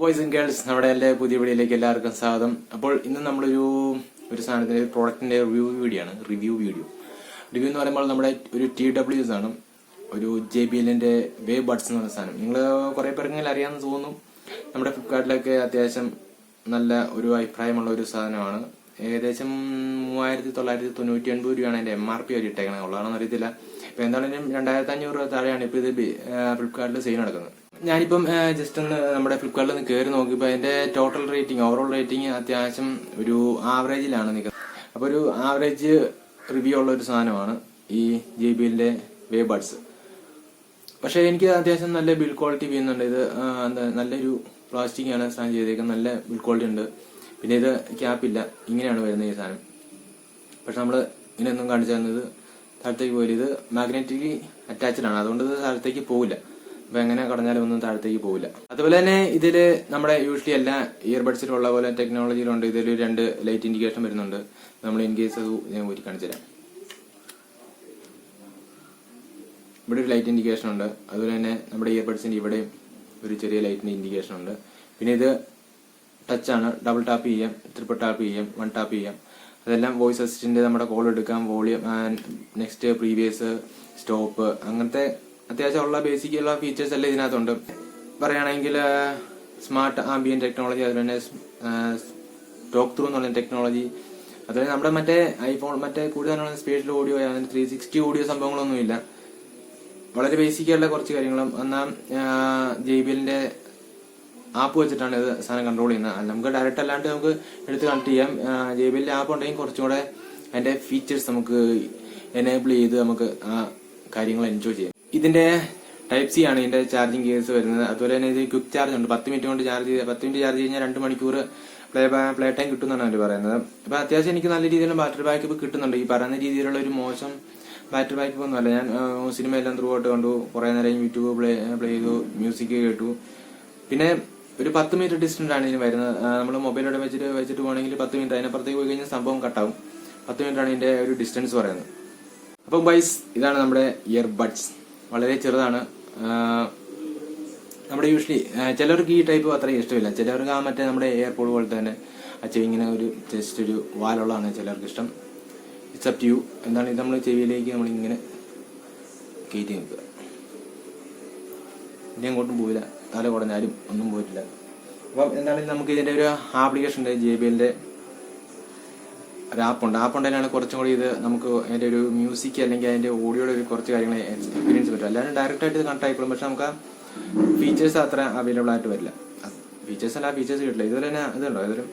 Boys and girls നമ്മുടെ എല്ലാ പുതിയ വീഡിയോയിലേക്ക് എല്ലാവർക്കും സ്വാഗതം. അപ്പോൾ ഇന്ന് നമ്മളൊരു ഒരു സാധനത്തിന്റെ പ്രോഡക്റ്റിന്റെ റിവ്യൂ വീഡിയോ ആണ് റിവ്യൂ വീഡിയോ റിവ്യൂ എന്ന് പറയുമ്പോൾ നമ്മുടെ ഒരു ടി ഡബ്ല്യൂസ് ആണ്. ഒരു ജെ ബി എല്ലിന്റെ വേ ബഡ്സ് എന്ന് പറഞ്ഞ സാധനം. നിങ്ങൾ കുറേ പേർക്കെങ്കിലും അറിയാമെന്ന് തോന്നുന്നു. നമ്മുടെ ഫ്ലിപ്കാർട്ടിലൊക്കെ അത്യാവശ്യം നല്ല ഒരു അഭിപ്രായമുള്ള ഒരു സാധനമാണ്. ഏകദേശം മൂവായിരത്തി തൊള്ളായിരത്തി തൊണ്ണൂറ്റി ഒൻപത് രൂപയാണ് അതിന്റെ എം ആർ പി അവർ ഇട്ടേക്കണത്. ഉള്ളതാണെന്ന് അറിയത്തില്ല. ഇപ്പോൾ എന്താണെങ്കിലും രണ്ടായിരത്തി അഞ്ഞൂറ് രൂപ താഴെയാണ് ഇപ്പോൾ ഇത് ഫ്ലിപ്കാർട്ടിൽ സെയിൽ നടക്കുന്നത്. ഞാനിപ്പം ജസ്റ്റ് ഒന്ന് നമ്മുടെ ഫ്ലിപ്കാർട്ടിൽ നിന്ന് കയറി നോക്കിയപ്പോൾ അതിന്റെ ടോട്ടൽ റേറ്റിംഗ് ഓവറോൾ റേറ്റിംഗ് അത്യാവശ്യം ഒരു ആവറേജിലാണ് നിൽക്കുന്നത് അപ്പോൾ ഒരു ആവറേജ് റിവ്യൂ ഉള്ള ഒരു സാധനമാണ് ഈ ജെ ബി എല്ലിന്റെ വേ ബഡ്സ് പക്ഷേ എനിക്ക് അത്യാവശ്യം നല്ല ബിൽ ക്വാളിറ്റി ചെയ്യുന്നുണ്ട്. ഇത് എന്താ നല്ലൊരു പ്ലാസ്റ്റിക് ആണ് സാധനം ചെയ്തേക്കുന്നത് നല്ല ബിൽ ക്വാളിറ്റി ഉണ്ട്. പിന്നെ ഇത് ക്യാപ്പില്ല ഇങ്ങനെയാണ് വരുന്നത് ഈ സാധനം. പക്ഷെ നമ്മൾ ഇങ്ങനെയൊന്നും കാണിച്ചു തന്നത് താഴത്തേക്ക് പോയില്ല ഇത് മാഗ്നറ്റിക്കലി അറ്റാച്ച്ഡ് ആണ്. അതുകൊണ്ട് ഇത് താഴത്തേക്ക് അപ്പൊ എങ്ങനെ കടഞ്ഞാലും ഒന്നും താഴത്തേക്ക് പോവില്ല. അതുപോലെ തന്നെ ഇതിൽ നമ്മുടെ യൂഷ്വലി എല്ലാ ഇയർബഡ്സിലുള്ള പോലെ ടെക്നോളജിയിലുണ്ട് ഇതിൽ രണ്ട് ലൈറ്റ് ഇൻഡിക്കേഷൻ വരുന്നുണ്ട്. നമ്മൾ ഇൻ കേസ് അത് ഞാൻ ഊരി കാണിച്ചു തരാം. ഇവിടെ ഒരു ലൈറ്റ് ഇൻഡിക്കേഷൻ ഉണ്ട്. അതുപോലെ തന്നെ നമ്മുടെ ഇയർബഡ്സിന്റെ ഇവിടെയും ഒരു ചെറിയ ലൈറ്റിന്റെ ഇൻഡിക്കേഷൻ ഉണ്ട്. പിന്നെ ഇത് ടച്ച് ആണ്. ഡബിൾ ടാപ്പ് ചെയ്യാം ട്രിപ്പിൾ ടാപ്പ് ചെയ്യാം വൺ ടാപ്പ് ചെയ്യാം. അതെല്ലാം വോയിസ് അസിസ്റ്റന്റ് നമ്മുടെ കോൾ എടുക്കാം. വോളിയം നെക്സ്റ്റ് പ്രീവിയസ് സ്റ്റോപ്പ് അങ്ങനത്തെ അത്യാവശ്യം ഉള്ള ബേസിക് ഉള്ള ഫീച്ചേഴ്സ് എല്ലാം ഇതിനകത്തുണ്ട്. പറയുകയാണെങ്കിൽ സ്മാർട്ട് ആംബിയൻ ടെക്നോളജി അതുപോലെ തന്നെ ടോക്ക് ത്രൂ എന്ന് പറയുന്ന ടെക്നോളജി അതുപോലെ നമ്മുടെ മറ്റേ ഐഫോൺ മറ്റേ കൂടുതലുള്ള spatial audio three sixty audio സംഭവങ്ങളൊന്നുമില്ല വളരെ ബേസിക് ആയിട്ടുള്ള കുറച്ച് കാര്യങ്ങളും. എന്നാൽ ജെ ബി എല്ലിന്റെ ആപ്പ് വെച്ചിട്ടാണ് ഇത് സാധനം കൺട്രോൾ ചെയ്യുന്നത്. നമുക്ക് ഡയറക്റ്റ് അല്ലാണ്ട് നമുക്ക് എടുത്ത് കണക്ട് ചെയ്യാം. ജെ ബി എല്ലിന്റെ ആപ്പ് ഉണ്ടെങ്കിൽ കുറച്ചും കൂടെ അതിന്റെ ഫീച്ചേഴ്സ് നമുക്ക് എനേബിൾ ചെയ്ത് നമുക്ക് ആ കാര്യങ്ങൾ എൻജോയ് ചെയ്യാം. ഇതിന്റെ ടൈപ്പ് സി ആണ് ഇതിന്റെ ചാർജിങ് കേസ് വരുന്നത്. അതുപോലെ തന്നെ ഇത് ക്വിക്ക് ചാർജ് ഉണ്ട്. പത്ത് മിനിറ്റ് കൊണ്ട് ചാർജ് ചെയ്ത് പത്ത് മിനിറ്റ് ചാർജ് കഴിഞ്ഞാൽ രണ്ട് മണിക്കൂർ പ്ലേ പ്ലേ ടൈം കിട്ടുമെന്നാണ് അവർ പറയുന്നത്. അപ്പൊ അത്യാവശ്യം എനിക്ക് നല്ല രീതിയിലുള്ള ബാറ്ററി ബാക്കപ്പ് കിട്ടുന്നുണ്ട്. ഈ പറയുന്ന രീതിയിലുള്ള ഒരു മോശം ബാറ്ററി ബാക്കപ്പ് ഒന്നുമല്ല ഞാൻ സിനിമ എല്ലാം ത്രൂ ആയിട്ട് കണ്ടു. കുറെ നേരം യൂട്യൂബ് പ്ലേ പ്ലേ ചെയ്തു. മ്യൂസിക് കേട്ടു. പിന്നെ ഒരു പത്ത് മിനിറ്റ് ഡിസ്റ്റൻസ് ആണ് ഇതിന് വരുന്നത്. നമ്മൾ മൊബൈലോടെ വെച്ചിട്ട് വെച്ചിട്ട് പോകണമെങ്കിൽ പത്ത് മിനിറ്റ് അതിനപ്പുറത്തേക്ക് പോയി കഴിഞ്ഞാൽ സംഭവം കട്ടാവും പത്ത് മിനിറ്റ് ആണ് ഇതിന്റെ ഒരു ഡിസ്റ്റൻസ് പറയുന്നത്. അപ്പം ബൈസ് ഇതാണ് നമ്മുടെ ഇയർ ബഡ്സ് വളരെ ചെറുതാണ്. നമ്മുടെ യൂഷ്വലി ചിലർക്ക് ഈ ടൈപ്പ് അത്ര ഇഷ്ടമില്ല. ചിലർക്ക് ആ മറ്റേ നമ്മുടെ എയർപോർട്ട് പോലത്തെ തന്നെ ചെവി ഇങ്ങനെ ഒരു ജസ്റ്റ് ഒരു വാലുള്ളതാണ് ചിലർക്ക് ഇഷ്ടം. ഇറ്റ്സ് അപ് യു എന്താണ് ഇത് നമ്മൾ ചെവിയിലേക്ക് നമ്മളിങ്ങനെ കയറ്റി നിൽക്കുക. ഇനി അങ്ങോട്ടും പോവില്ല. തല കുടഞ്ഞാലും ഒന്നും പോയിട്ടില്ല. അപ്പം എന്താണെങ്കിലും നമുക്ക് ഇതിന്റെ ഒരു ആപ്ലിക്കേഷൻ ഉണ്ട് ജെ ബി എല്ലിന്റെ ഒരു ആപ്പുണ്ട് ആപ്പ് ഉണ്ടെങ്കിലാണ് കുറച്ചും കൂടി ഇത് നമുക്ക് അതിന്റെ ഒരു മ്യൂസിക് അല്ലെങ്കിൽ അതിന്റെ ഓഡിയോയുടെ ഒരു കുറച്ച് കാര്യങ്ങൾ എക്സ്പീരിയൻസ് പറ്റും അല്ലാതെ ഡയറക്റ്റ് ആയിട്ട് ഇത് കണക്ട് ആയിക്കോളും. പക്ഷെ നമുക്ക് ഫീച്ചേഴ്സ് അത്ര അവൈലബിൾ ആയിട്ട് വരില്ല. ഫീച്ചേഴ്സ് അല്ല ഫീച്ചേഴ്സ് കിട്ടില്ല. ഇതുപോലെ തന്നെ ഇതുണ്ടോ ഇതൊരു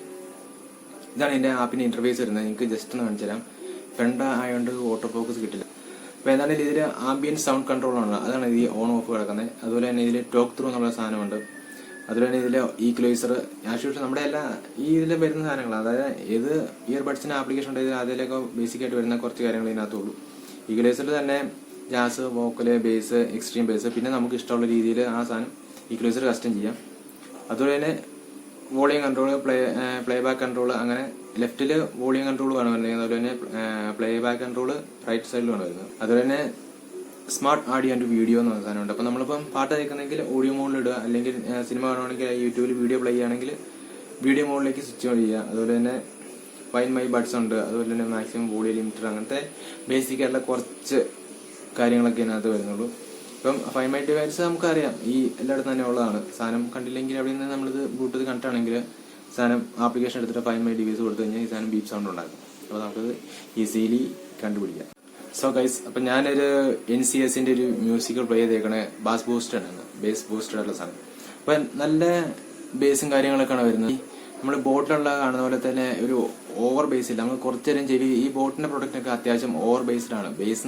ഇതാണ് ഇതിന്റെ ആപ്പിന്റെ ഇന്റർഫേസ് വരുന്നത്. നിങ്ങൾക്ക് ജസ്റ്റ് ഒന്ന് കാണിച്ചു തരാം. ഫ്രണ്ട് ആയതുകൊണ്ട് ഓട്ടോ ഫോക്കസ് കിട്ടില്ല. അപ്പൊ എന്തായാലും ഇതിൽ ആംബിയൻ സൗണ്ട് കൺട്രോൾ ആണ് അതാണ് ഇത് ഓൺ ഓഫ് കിടക്കുന്നത്. അതുപോലെ തന്നെ ഇതിൽ ടോക്ക് ത്രൂ എന്നുള്ള സാധനമുണ്ട്. അതുപോലെ തന്നെ ഇതിൽ ഈക്വലൈസർ ആശുപത്രി നമ്മുടെ എല്ലാ ഈ ഇതിൽ വരുന്ന സാധനങ്ങൾ അതായത് ഏത് ഇയർബഡ്സിന് ആപ്ലിക്കേഷൻ ഉണ്ടെങ്കിൽ അതിലൊക്കെ ബേസിക് ആയിട്ട് വരുന്ന കുറച്ച് കാര്യങ്ങൾ ഇതിനകത്തുള്ളൂ. ഈക്വലൈസറിൽ തന്നെ jazz vocal bass extreme bass പിന്നെ നമുക്ക് ഇഷ്ടമുള്ള രീതിയിൽ ആ സാധനം ഈക്വലൈസർ കസ്റ്റം ചെയ്യാം. അതുപോലെ തന്നെ volume control play play back control അങ്ങനെ ലെഫ്റ്റിൽ വോളിയം കൺട്രോൾ ആണ് അതുപോലെ തന്നെ പ്ലേ ബാക്ക് കൺട്രോൾ റൈറ്റ് സൈഡിൽ വരുന്നത്. അതുപോലെ തന്നെ സ്മാർട്ട് ആഡിയോ ആൻഡ് വീഡിയോ എന്ന് സാധനമുണ്ട് അപ്പോൾ നമ്മളിപ്പം പാട്ട് കേൾക്കുന്നെങ്കിൽ ഓഡിയോ മോഡിൽ ഇടുക. അല്ലെങ്കിൽ സിനിമ കാണുകയാണെങ്കിൽ യൂട്യൂബിൽ വീഡിയോ പ്ലേ ചെയ്യുകയാണെങ്കിൽ വീഡിയോ മോഡിലേക്ക് സ്വിച്ച് ഓൺ ചെയ്യുക. അതുപോലെ തന്നെ ഫൈൻ മൈ ബഡ്സ് ഉണ്ട്. അതുപോലെ തന്നെ മാക്സിമം വോളിയ ലിമിറ്റർ അങ്ങനത്തെ ബേസിക് ആയിട്ടുള്ള കുറച്ച് കാര്യങ്ങളൊക്കെ ഇതിനകത്ത് വരുന്നുള്ളൂ. ഇപ്പം ഫൈൻ മൈ ഡിവൈസ് നമുക്കറിയാം. ഈ എല്ലായിടത്തും തന്നെ ഉള്ളതാണ്. സാധനം കണ്ടില്ലെങ്കിൽ അവിടെ നിന്ന് നമ്മളിത് ബ്ലൂടൂത്ത് കണക്റ്റാണെങ്കിൽ സാധനം ആപ്ലിക്കേഷൻ എടുത്തിട്ട് ഫൈൻ മൈ ഡിവൈസ് കൊടുത്തു കഴിഞ്ഞാൽ ഈ സാധനം ബീപ് സൗണ്ട് ഉണ്ടാക്കും. അപ്പോൾ നമുക്കത് ഈസിലി കണ്ടുപിടിക്കാം. സോ ഗൈസ് അപ്പം ഞാനൊരു എൻ സി എസിന്റെ ഒരു മ്യൂസിക്കൽ പ്ലേ ചെയ്തേക്കണേ. ബാസ് ബൂസ്റ്റഡ് ആണ് ബേസ് ബൂസ്റ്റഡ് ഉള്ള സാധനം. അപ്പം നല്ല ബേസും കാര്യങ്ങളൊക്കെയാണ് വരുന്നത്. നമ്മൾ ബോട്ടിലുള്ള കാണുന്ന പോലെ തന്നെ ഒരു ഓവർ ബേസ് ഇല്ല. നമ്മൾ കുറച്ചു നേരം ചെവി ഈ ബോട്ടിന്റെ പ്രൊഡക്റ്റിനൊക്കെ അത്യാവശ്യം ഓവർ ബേസ്ഡ് ആണ് ബേസ്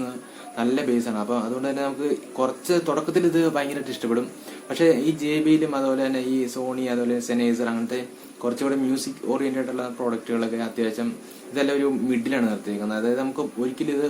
നല്ല ബേസ് ആണ്. അപ്പൊ അതുകൊണ്ട് തന്നെ നമുക്ക് കുറച്ച് തുടക്കത്തിൽ ഇത് ഭയങ്കരമായിട്ട് ഇഷ്ടപ്പെടും. പക്ഷെ ഈ ജെ ബിയിലും അതുപോലെ തന്നെ ഈ സോണി അതുപോലെ സെനൈസർ അങ്ങനത്തെ കുറച്ചുകൂടെ മ്യൂസിക് ഓറിയന്റഡ് ഉള്ള പ്രോഡക്റ്റുകളൊക്കെ അത്യാവശ്യം ഇതെല്ലാം ഒരു മിഡിലാണ് നിർത്തിയിരിക്കുന്നത് അതായത് നമുക്ക് ഒരിക്കലും ഇത്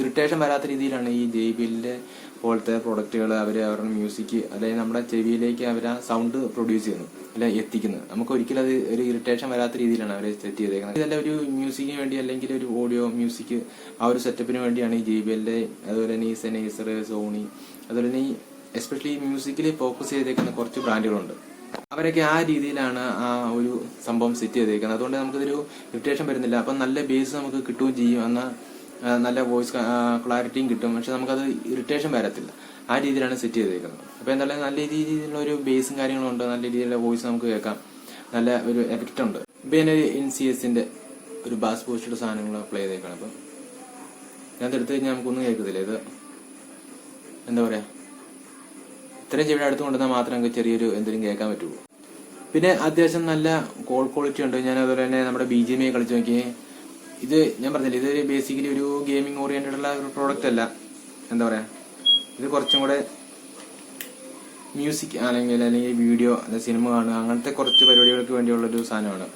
ഇറിറ്റേഷൻ വരാത്ത രീതിയിലാണ് ഈ ജെ ബി എല്ലിന്റെ പോലത്തെ പ്രോഡക്റ്റുകൾ അവർ അവരുടെ മ്യൂസിക് അല്ലെങ്കിൽ നമ്മുടെ ചെവിയിലേക്ക് അവർ ആ സൗണ്ട് പ്രൊഡ്യൂസ് ചെയ്യുന്നു അല്ല എത്തിക്കുന്നത്. നമുക്ക് ഒരിക്കലും അത് ഒരു ഇറിറ്റേഷൻ വരാത്ത രീതിയിലാണ് അവർ സെറ്റ് ചെയ്തേക്കുന്നത്. ഇതെല്ലാം ഒരു മ്യൂസിക്കിന് വേണ്ടി അല്ലെങ്കിൽ ഒരു ഓഡിയോ മ്യൂസിക് ആ ഒരു സെറ്റപ്പിന് വേണ്ടിയാണ് ഈ ജെ ബി എല്ലിന്റെ അതുപോലെ തന്നെ ഈ സെനൈസർ സോണി അതുപോലെ തന്നെ ഈ എസ്പെഷ്യലി മ്യൂസിക്കിൽ ഫോക്കസ് ചെയ്തേക്കുന്ന കുറച്ച് ബ്രാൻഡുകളുണ്ട് അവരൊക്കെ ആ രീതിയിലാണ് ആ ഒരു സംഭവം സെറ്റ് ചെയ്തേക്കുന്നത്. അതുകൊണ്ട് നമുക്കിതൊരു ഇറിറ്റേഷൻ വരുന്നില്ല. അപ്പം നല്ല ബേസ് നമുക്ക് കിട്ടുകയും ചെയ്യും. എന്നാൽ നല്ല വോയിസ് ക്ലാരിറ്റിയും കിട്ടും. പക്ഷെ നമുക്കത് ഇറിറ്റേഷൻ വരത്തില്ല. ആ രീതിയിലാണ് സെറ്റ് ചെയ്തേക്കുന്നത്. അപ്പോൾ എന്തായാലും നല്ല രീതിയിലുള്ള ഒരു ബേസും കാര്യങ്ങളും ഉണ്ട്. നല്ല രീതിയിലുള്ള വോയിസ് നമുക്ക് കേൾക്കാം. നല്ല ഒരു എഫക്റ്റ് ഉണ്ട്. ഇപ്പം ഞാൻ എൻ സി എസിന്റെ ഒരു ബാസ് പോസ്റ്റഡ് സാധനങ്ങൾ പ്ലേ ചെയ്തേക്കാണ്. അപ്പം ഞാൻ എടുത്തു കഴിഞ്ഞാൽ നമുക്കൊന്നും കേൾക്കത്തില്ല. ഇത് എന്താ പറയുക ഇത്രയും ചെവിടെ അടുത്ത് കൊണ്ടുവന്നാൽ മാത്രമേ നമുക്ക് ചെറിയൊരു എന്തെങ്കിലും കേൾക്കാൻ പറ്റുള്ളൂ. പിന്നെ അത്യാവശ്യം നല്ല കോൾ ക്വാളിറ്റി ഉണ്ട്. ഞാൻ അതുപോലെ തന്നെ നമ്മുടെ ബി ജി എം ഐ കളിച്ച് നോക്കി ഇത് ഞാൻ പറഞ്ഞില്ല ഇത് ബേസിക്കലി ഒരു ഗെയിമിംഗ് ഓറിയന്റഡ് ഉള്ള ഒരു പ്രോഡക്റ്റ് അല്ല. എന്താ പറയാ? ഇത് കുറച്ചും കൂടെ മ്യൂസിക് അല്ലെങ്കിൽ അല്ലെങ്കിൽ വീഡിയോ സിനിമ കാണുക അങ്ങനത്തെ കുറച്ച് പരിപാടികൾക്ക് വേണ്ടിയുള്ള ഒരു സാധനമാണ്.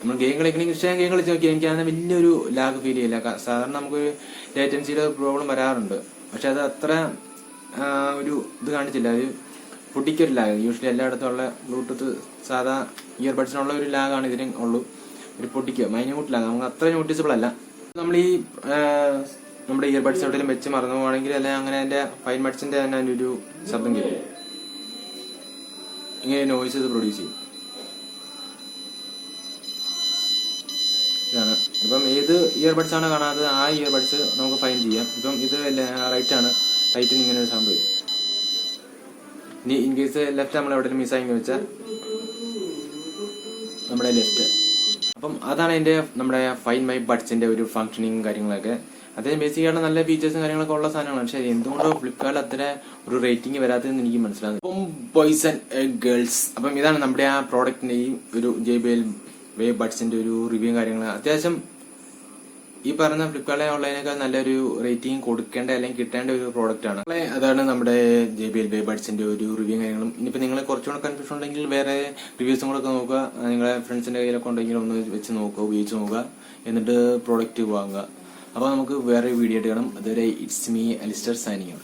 നമ്മൾ ഗെയിം കളിക്കണമെങ്കിൽ ഇഷ്ടം ഗെയിം കളിച്ച് നോക്കി എനിക്കങ്ങനെ വലിയൊരു ലാഗ് ഫീൽ ചെയ്യില്ല. സാധാരണ നമുക്കൊരു ലേറ്റൻസിയുടെ പ്രോബ്ലം വരാറുണ്ട്. പക്ഷെ അത് അത്ര ഒരു ഇത് കാണിച്ചില്ല. അത് പൊട്ടിക്കൊരു ലാഗ് യൂഷ്വലി എല്ലായിടത്തും ഉള്ള ബ്ലൂടൂത്ത് സാധാ ഇയർബഡ്സിനുള്ള ഒരു ലാഗാണ് ഇതിന് ഉള്ളൂ. ഒരു പൊട്ടിക്കുക മൈന്യൂട്ട് ലാഗ് നമുക്ക് അത്ര നോട്ടീസബിൾ അല്ല. നമ്മൾ ഈ നമ്മുടെ ഇയർബഡ്സ് എവിടെയും വെച്ച് മറന്നു പോവാണെങ്കിൽ അല്ലെങ്കിൽ അങ്ങനെ അതിന്റെ ഫൈൻ ബഡ്സിന്റെ തന്നെ അതിന്റെ ഒരു ശബ്ദം കേൾക്കും. ഇങ്ങനെ നോയിസ് ഇത് പ്രൊഡ്യൂസ് ചെയ്യും. ഇതാണ്. ഇപ്പം ഏത് ഇയർബഡ്സ് ആണ് കാണാത്തത് ആ ഇയർബഡ്സ് നമുക്ക് ഫൈൻ ചെയ്യാം. ഇപ്പം ഇത് റൈറ്റ് ആണ്. റൈറ്റിന് ഇങ്ങനെ ഒരു സൗണ്ട് വരും. ഇനി ഇൻ കേസ് ലെഫ്റ്റ് നമ്മൾ എവിടെയെങ്കിലും മിസ്സായി വെച്ചാൽ നമ്മുടെ ലെഫ്റ്റ് അപ്പം അതാണ് എന്റെ നമ്മുടെ ഫൈൻ മൈ ബഡ്സിന്റെ ഒരു ഫംഗ്ഷനിങ് കാര്യങ്ങളൊക്കെ. അദ്ദേഹം ബേസിക് ആയിട്ട് നല്ല ഫീച്ചേഴ്സും കാര്യങ്ങളൊക്കെ ഉള്ള സാധനങ്ങളാണ്. പക്ഷേ എന്തുകൊണ്ടോ ഫ്ലിപ്കാർട്ടിൽ അത്ര ഒരു റേറ്റിംഗ് വരാത്തതെന്ന് എനിക്ക് മനസ്സിലാകും അപ്പം ബോയ്സ് ആൻഡ് ഗേൾസ് അപ്പം ഇതാണ് നമ്മുടെ ആ പ്രോഡക്റ്റിന്റെ ഈ ഒരു ജെ ബി എൽ വേ ബഡ്സിന്റെ ഒരു റിവ്യൂ കാര്യങ്ങൾ അത്യാവശ്യം ഈ പറഞ്ഞ ഫ്ലിപ്കാർട്ടിലെ ഓൺലൈനേക്കാൾ നല്ലൊരു റേറ്റിംഗ് കൊടുക്കേണ്ട അല്ലെങ്കിൽ കിട്ടേണ്ട ഒരു പ്രോഡക്റ്റ് ആണ്. അതാണ് നമ്മുടെ ജെ ബി എൽ ബേ ബഡ്സിന്റെ ഒരു റിവ്യൂ കാര്യങ്ങളും. ഇനിയിപ്പോൾ നിങ്ങൾ കുറച്ചുകൂടെ കൺഫ്യൂഷൻ ഉണ്ടെങ്കിൽ വേറെ റിവ്യൂസും കൂടെ ഒക്കെ നോക്കുക. നിങ്ങളെ ഫ്രണ്ട്സിന്റെ കയ്യിലൊക്കെ ഉണ്ടെങ്കിൽ ഒന്ന് വെച്ച് നോക്കുക ഉപയോഗിച്ച് നോക്കുക. എന്നിട്ട് പ്രോഡക്റ്റ് വാങ്ങുക. അപ്പോൾ നമുക്ക് വേറെ വീഡിയോ ആയിട്ട് കാണാം. അതുവരെ ഇറ്റ്സ് മീ അലിസ്റ്റർ സൈനിങ്